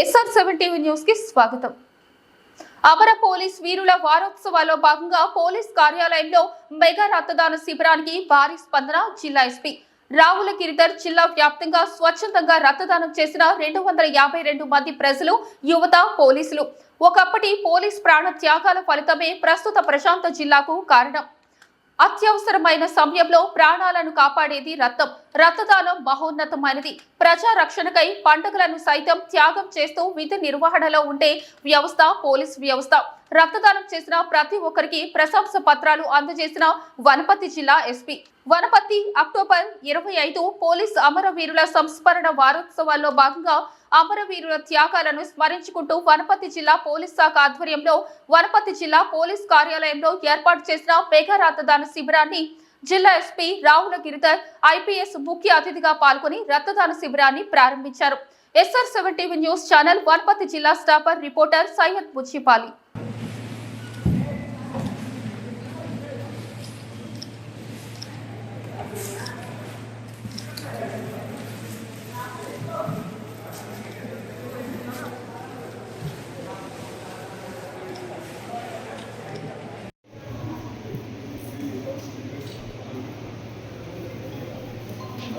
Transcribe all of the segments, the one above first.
SR seven TV న్యూస్కి స్వాగతం. అమర పోలీస్ వీరుల వారోత్సవాల్లో భాగంగా పోలీస్ కార్యాలయంలో మెగా రక్తదాన శిబిరానికి భారీ స్పందన జిల్లా ఎస్పీ రావుల గిరిధర్ జిల్లా వ్యాప్తంగా స్వచ్ఛందంగా రక్తదానం చేసిన రెండు వందల యాభై రెండు మంది ప్రజలు యువత పోలీసులు. ఒకప్పటి పోలీస్ ప్రాణ త్యాగాల ఫలితమే ప్రస్తుత ప్రశాంత జిల్లాకు కారణం. అత్యవసరమైన సమయంలో ప్రాణాలను కాపాడేది రక్తం. రక్తదానం మహోన్నతమైనది. ప్రజా రక్షణకై పండుగలను సైతం త్యాగం చేస్తూ విధి నిర్వహణలో ఉండే వ్యవస్థ పోలీస్ వ్యవస్థ. రక్తదానం చేసిన ప్రతి ఒక్కరికి ప్రశంస పత్రాలు అందజేసిన వనపర్తి జిల్లా ఎస్పీ. వనపర్తి అక్టోబర్ ఇరవై ఐదు పోలీస్ అమరవీరుల సంస్మరణ వారోత్సవాల్లో భాగంగా అమరవీరుల త్యాగాలను స్మరించుకుంటూ వనపర్తి జిల్లా పోలీస్ శాఖ ఆధ్వర్యంలో వనపర్తి జిల్లా పోలీస్ కార్యాలయంలో ఏర్పాటు చేసిన మెగా రక్తదాన శిబిరాన్ని జిల్లా ఎస్పీ రావుల గిరిధర్ ఐపీఎస్ ముఖ్య అతిథిగా పాల్గొని రక్తదాన శిబిరాన్ని ప్రారంభించారు. SR seven TV news channel Wanaparthy జిల్లా స్టాపర్ రిపోర్టర్ సయ్యద్ బుచ్చిపాలి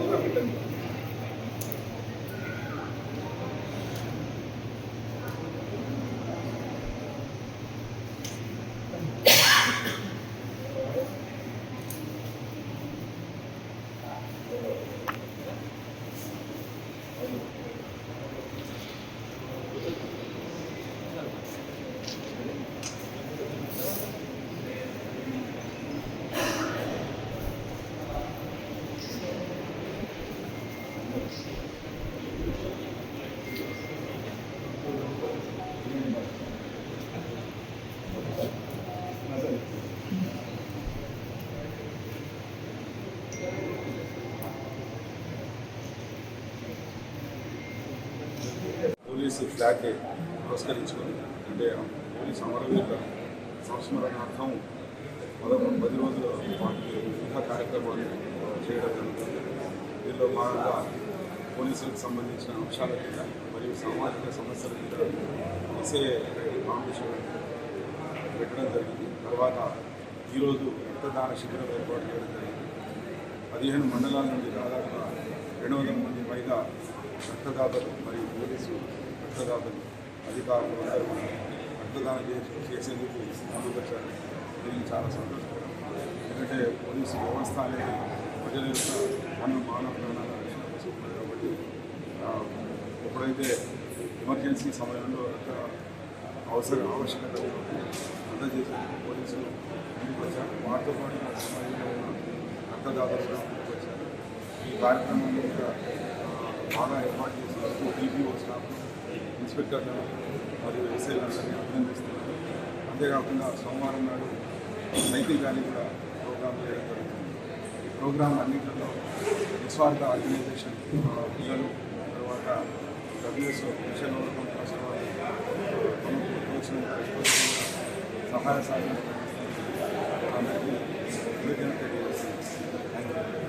দুর্গাপীঠের মধ্যে పోలీసు ఫ్లాగ్ పురస్కరించుకొని అంటే పోలీసు అమరవీరుల సంస్మరణార్థం పదకొండు పది రోజుల పాటు వివిధ కార్యక్రమాలు చేయడం జరుగుతుంది. దీనిలో భాగంగా పోలీసులకు సంబంధించిన అంశాల మీద మరియు సామాజిక సమస్యల మీద ఇసే కాంపిటీషన్ పెట్టడం జరిగింది. తర్వాత ఈరోజు రక్తదాన శిబిరం ఏర్పాటు చేయడం జరిగింది. పదిహేను మండలాల నుండి దాదాపుగా రెండు వందల మంది పైగా రక్తదాతలు మరియు పోలీసు రక్తదాతలు అధికారులు అందరూ రక్తదానం చేసి చేసేందుకు ముందుకు వచ్చారు దీనికి చాలా సంతోషం. ఎందుకంటే పోలీసు వ్యవస్థ అనేది ప్రజల యొక్క మన మానవ ప్రాణాల కాబట్టి ఎప్పుడైతే ఎమర్జెన్సీ సమయంలో రక్త అవసరం ఆవశ్యకత అందజేసే పోలీసులు ముందుకు వచ్చారు. వాటితో పాటు మన సమాజంలో ఉన్న రక్తదాతలు కూడా ముందుకు వచ్చారు ఈ కార్యక్రమంలో యొక్క బాగా ఏర్పాటు చేసినందుకు డీపీఓ స్టాఫ్ ఇన్స్పెక్టర్ మరియు ఎస్ఐ ఎస్ఐలందరినీ అభినందిస్తున్నారు అంతేకాకుండా సోమవారం నాడు సైకిల్ ర్యాలీ కూడా ప్రోగ్రామ్ చేయడం జరుగుతుంది. ఈ ప్రోగ్రాం అన్నింటిలో నిస్వార్థ ఆర్గనైజేషన్ పిల్లలు తర్వాత డబ్ల్యూఎస్ఓ మిషన్ ఓవర్కమ్ ట్రస్ట్ వారు తమకు తోచినంత ఎక్కువ సహాయ సహకారాలు అందరికీ కృతజ్ఞత తెలియజేస్తున్నాను